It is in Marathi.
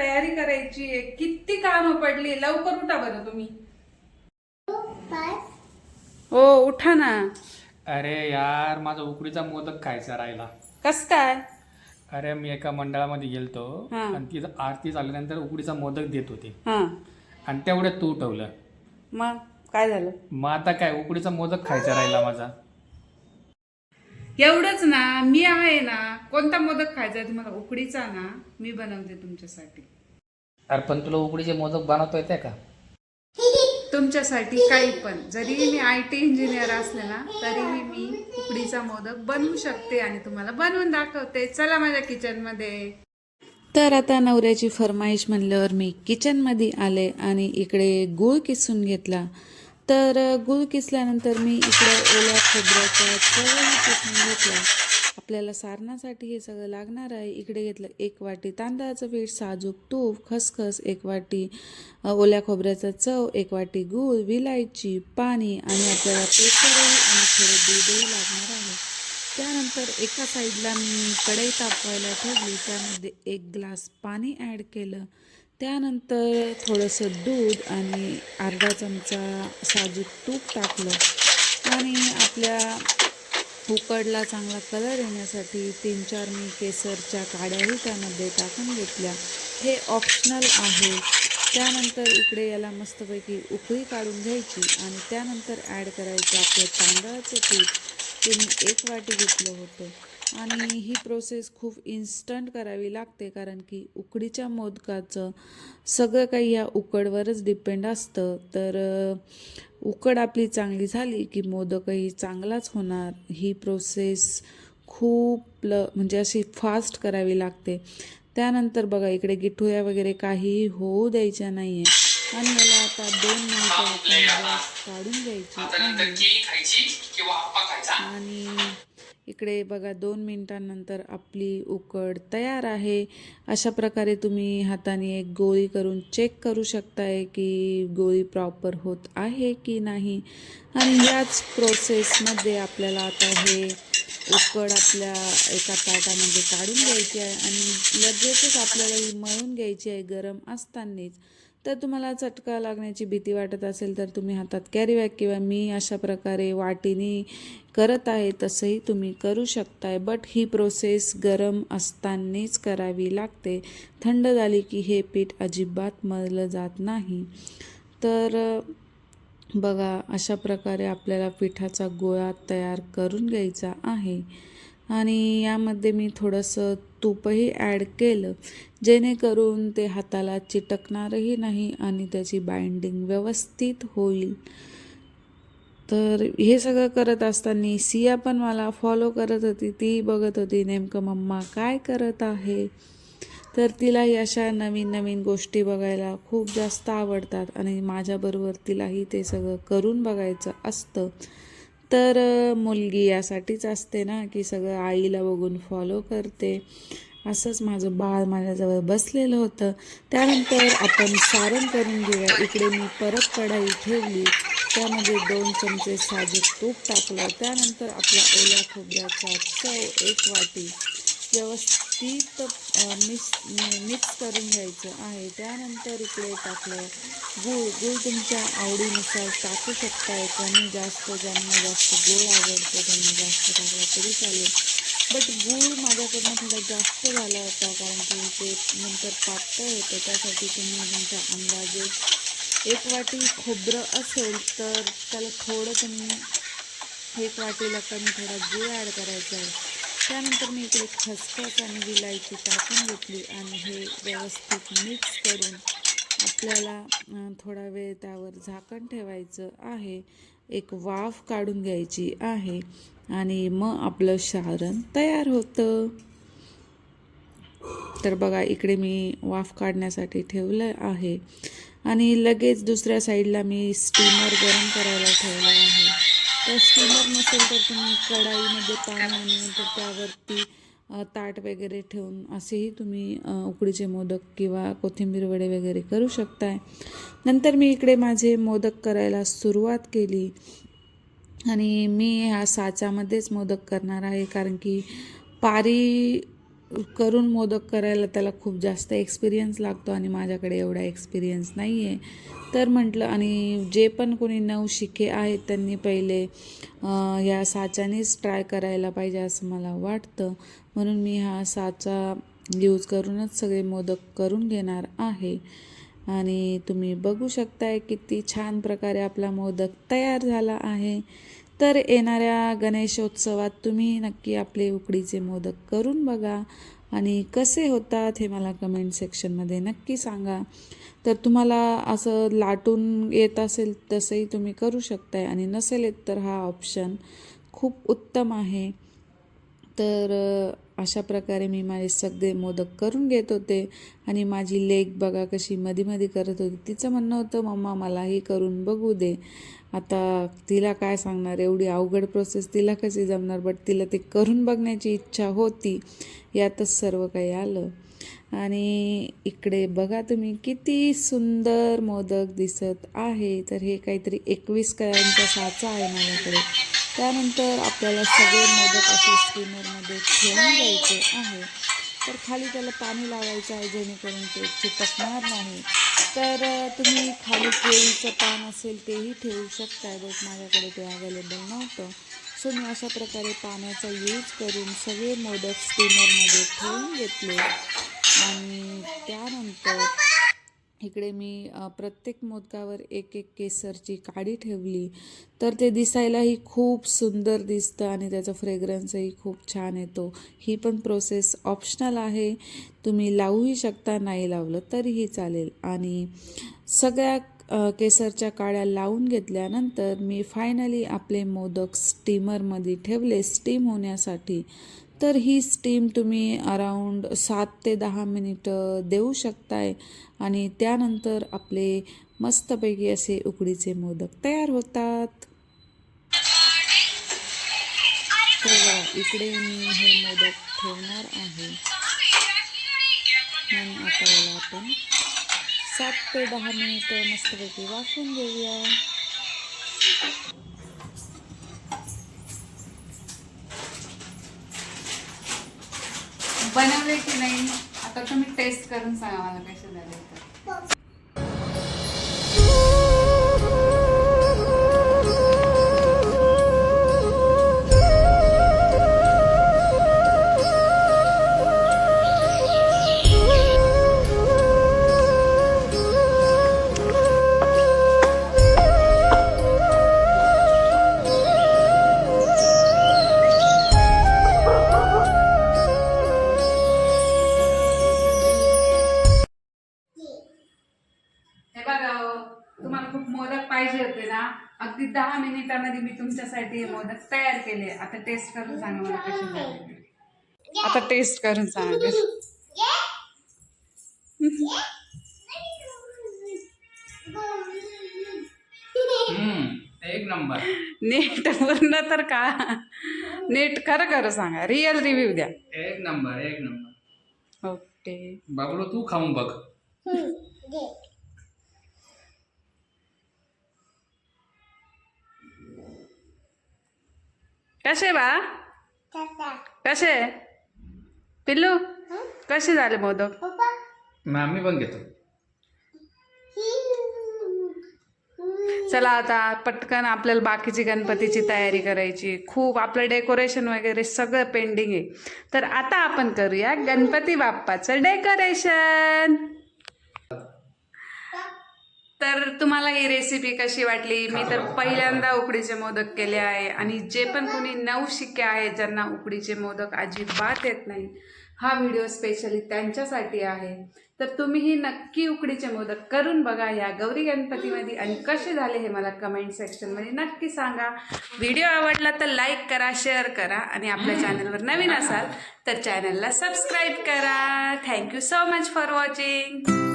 तयारी करायची आहे. किती कामं पडली? लवकर उठा बरं तुम्ही. हो उठा ना. अरे यार माझा उकडीचा मोदक खायचा राहिला. कस काय? अरे मी एका मंडळामध्ये गेलतो हा. आणि तिथं आरती झाल्यानंतर उकडीचा मोदक देत होते. हा. आणि तेवढ्यात तू उठवलं. मग काय झालं? मग आता काय? उकडीचा मोदक खायचा राहिला माझा. एवढंच ना मी आहे ना कोणता मोदक खायचा आहे तुम्हाला उकडीचा ना मी बनवते तुमच्यासाठी. अरे पण तुला उकडीचे मोदक बनवता येते का? तुमच्यासाठी काही पण. जरी मी आय टी इंजिनियर असले ना तरीही मी उकडीचा मोदक बनवू शकते आणि तुम्हाला बनवून दाखवते. चला माझ्या किचनमध्ये. तर आता नवऱ्याची फरमाईश म्हणल्यावर मी किचनमध्ये आले आणि इकडे गूळ किसून घेतला. तर गुळ किसल्यानंतर मी इकडे ओल्या खोबऱ्याचा चवळी किसून घेतला. आपल्याला सारणासाठी हे सगळं लागणार आहे. इकडे घेतलं एक वाटी तांदळाचं पीठ साजूक तूप खसखस एक वाटी ओल्या खोबऱ्याचा चव एक वाटी गूळ विलायची पाणी आणि आपल्याला पेपरही आणि थोडं दूधही लागणार आहे. त्यानंतर एका साईडला मी कढई तापवायला ठेवली. त्यामध्ये एक ग्लास पाणी ॲड केलं. त्यानंतर थोडंसं दूध आणि अर्धा चमचा साजूक तूप टाकलं. आणि आपल्या उकडला चांगला कलर येण्यासाठी तीन चार मी केसरच्या काड्याही त्यामध्ये टाकून घेतल्या. हे ऑप्शनल आहे. त्यानंतर इकडे याला मस्तपैकी उकळी काढून घ्यायची आणि त्यानंतर ॲड करायचं आपलं तांदळाचं पीठ. ते मी एक वाटी घेतलं होतं. आणि ही प्रोसेस खूप इन्स्टंट करावी लागते कारण की उकडीच्या मोदकाचं सगळं काही या उकडवरच डिपेंड असतं. तर उकड आपली चांगली झाली की मोदकही चांगलाच होणार. ही प्रोसेस खूप ल म्हणजे अशी फास्ट करावी लागते. त्यानंतर बघा इकडे गिठोया वगैरे काहीही होऊ द्यायच्या नाही आहे आणि मला आता दोन मिनिटं काढून घ्यायची आहे. आणि इकडे बघा दोन मिनटांनंतर आपली उकड तयार आहे. अशा प्रकारे तुम्ही हाताने एक गोळी करून चेक करू शकताय की गोळी प्रॉपर होत आहे की नाही. आणि याच प्रोसेसमध्ये आपल्याला आता हे उकड आपल्या एका ताटामध्ये काढून घ्यायची आहे आणि लगेचच आपल्याला ही मळून घ्यायची आहे गरम असतानाच. तर तुम्हाला चटका लागण्याची भीती वाटत असेल तर तुम्ही हातात कॅरी बॅग किंवा मी अशा प्रकारे वाटीने करत आहे तसंही तुम्ही करू शकताय. बट ही प्रोसेस गरम असतानाच करावी लागते. थंड झाली की हे पीठ अजिबात मळलं जात नाही. तर बघा अशा प्रकारे आपल्याला पिठाचा गोळा तयार करून घ्यायचा आहे. आणि यामध्ये मी थोडंसं तूपही ॲड केलं. जेणेकरून ते हाताला चिटकणारही नाही आणि त्याची बाइंडिंग व्यवस्थित होईल. तर हे सगळं करत असताना सिया पण मला फॉलो करत होती. ती बघत होती नेमकं मम्मा काय करत आहे? तर तिलाही अशा नवीन नवीन गोष्टी बघायला खूप जास्त आवडतात आणि माझ्याबरोबर तिलाही ते सगळं करून बघायचं असतं. तर मुलगी यासाठीच असते ना की सगळं आईला बघून फॉलो करते. असंच माझं बाळ माझ्याजवळ बसलेलं होतं. त्यानंतर आपण सारण करून घेऊया. इकडे मी परत कढाई ठेवली. त्यामध्ये दोन चमचे साजूक तूप टाकलं. त्यानंतर आपला ओल्या खोबऱ्याचा चव एक वाटी. व्यवस्थित मिक्स मिक्स करून घ्यायचं आहे. त्यानंतर इकडे टाकलं गूळ गूळ तुमच्या आवडीनुसार टाकू शकताय कमी जास्त ज्यांना जास्त गोड आवडतो त्यांनी जास्त टाकला तरी चालेल. बट गूळ माझ्याकडनं थोडा जास्त झाला होता कारण की ते नंतर पातळ होतं. त्यासाठी तुम्ही तुमच्या अंदाजे एक वाटी खोबरं असेल तर त्याला थोडं तुम्ही एक वाटीला कमी थोडा गूळ ॲड करायचा आहे. त्यानंतर मी इकडे खसखस आणि विलायची टाकून घेतली आणि हे व्यवस्थित मिक्स करून आपल्याला थोडा वेळ त्यावर झाकण ठेवायचं आहे. एक वाफ काढून घ्यायची आहे आणि मग आपलं सारण तयार होतं. तर बघा इकडे मी वाफ काढण्यासाठी ठेवलं आहे आणि लगेच दुसऱ्या साईडला मी स्टीमर गरम करायला ठेवलं आहे. तर स्टीमर नसेल तर तुम्ही कढाईमध्ये पाणी आणि नंतर त्यावरती ताट वगैरे ठेवून असेही तुम्ही उकडीचे मोदक किंवा कोथिंबीर वडे वगैरे करू शकताय. नंतर मी इकडे माझे मोदक करायला सुरुवात केली. आणि मी ह्या साच्यामध्येच मोदक करणार आहे कारण की पारी करून मोदक करायला त्याला खूप जास्त एक्सपिरियन्स लागतो आणि माझ्याकडे एवढा एक्सपिरियन्स नाही आहे तर म्हटलं आणि जे पण कोणी नवशिके आहेत त्यांनी पहिले या साच्यानेच ट्राय करायला पाहिजे असं मला वाटतं. म्हणून मी हा साचा यूज करूनच सगळे मोदक करून घेणार आहे. आणि तुम्ही बघू शकताय किती छान प्रकारे आपला मोदक तयार झाला आहे. तर येणाऱ्या गणेशोत्सवात तुम्ही नक्की आपले उकडीचे मोदक करून बघा. आणि कसे होतात हे मला कमेंट सेक्शनमध्ये नक्की सांगा. तर तुम्हाला असं लाटून येत असेल तसंही तुम्ही करू शकताय. आणि नसेल येत तर हा ऑप्शन खूप उत्तम आहे. तर अशा प्रकारे मी माझे सगळे मोदक करून घेत होते. आणि माझी लेक बघा कशी मध्ये मध्ये करत होती. तिचं म्हणणं होतं मम्मा मलाही करून बघू दे. आता तिला काय सांगणार? एवढी अवघड प्रोसेस तिला कशी जमणार? बट तिला ते करून बघण्याची इच्छा होती. यातच सर्व काही आलं. आणि इकडे बघा तुम्ही किती सुंदर मोदक दिसत आहे. तर हे काहीतरी एकवीस कळ्यांचा साचा आहे माझ्याकडे. त्यानंतर आपल्याला सगळे मोदक असे स्टीमरमध्ये ठेवून द्यायचे आहे. तर खाली त्याला पाणी लावायचं आहे जेणेकरून ते चिपकणार नाही. तर तुम्ही खाली केळीचं पान असेल तेही ठेवू शकताय बट माझ्याकडे ते अवेलेबल नव्हतं. सो मी अशा प्रकारे पाण्याचा यूज करून सगळे मोदक स्टीमरमध्ये ठेवून घेतले. आणि त्यानंतर इकडे मी प्रत्येक मोदकावर एक एक केसरची काडी ठेवली तर ते दिसायलाही खूप सुंदर दिसतं आणि त्याचा फ्रेग्रन्सही खूप छान येतो. ही पण प्रोसेस ऑप्शनल आहे. तुम्ही लावूही शकता नाही लावलं तरीही चालेल. आणि सगळ्या केसरच्या काड्या लावून घेतल्यानंतर मी फायनली आपले मोदक स्टीमरमध्ये ठेवले. स्टीम होण्यासाठी तर ही स्टीम तुम्ही अराऊंड सात ते दहा मिनिटं देऊ शकताय. आणि त्यानंतर आपले मस्तपैकी असे उकडीचे मोदक तयार होतात. तर इकडे मी हे मोदक ठेवणार आहे. आणि आता याला आपण सात ते दहा मिनिटं मस्तपैकी वाफून घेऊया. बनवले की नाही? आता तुम्ही टेस्ट करून सांगा मला कसे झाले तर. अगदी दहा मिनिटामध्ये मी तुमच्यासाठी हे मोदक तयार केले. आता टेस्ट करून सांगा मला कसे झाले. आता टेस्ट करून सांगा. हम्म एक नंबर. नीट पूर्ण तर का? नीट खरं खरं सांगा. रिअल रिव्ह्यू द्या. एक नंबर एक नंबर. ओके बाबलो तू खाऊन बघ. कसे बा? कसे? पिल्लू? कसे झाले मोदक? मग आम्ही पण घेतो. चला आता पटकन आपल्याला बाकीची गणपतीची तयारी करायची. खूप आपलं डेकोरेशन वगैरे सगळं पेंडिंग आहे. तर आता आपण करूया गणपती बाप्पाचं डेकोरेशन तर तुम्हाला ही रेसिपी कशी वाटली? मी तर पहिल्यांदा उकडीचे मोदक केले आहे आणि जे पण कोणी नऊ शिक्के आहेत ज्यांना उकडीचे मोदक अजिबात येत नाही हा व्हिडिओ स्पेशली त्यांच्यासाठी आहे. तर तुम्हीही नक्की उकडीचे मोदक करून बघा या गौरी गणपतीमध्ये आणि कसे झाले हे मला कमेंट सेक्शनमध्ये नक्की सांगा. व्हिडिओ आवडला तर लाईक करा शेअर करा आणि आपल्या चॅनलवर नवीन असाल तर चॅनलला सबस्क्राईब करा. Thank you so much for watching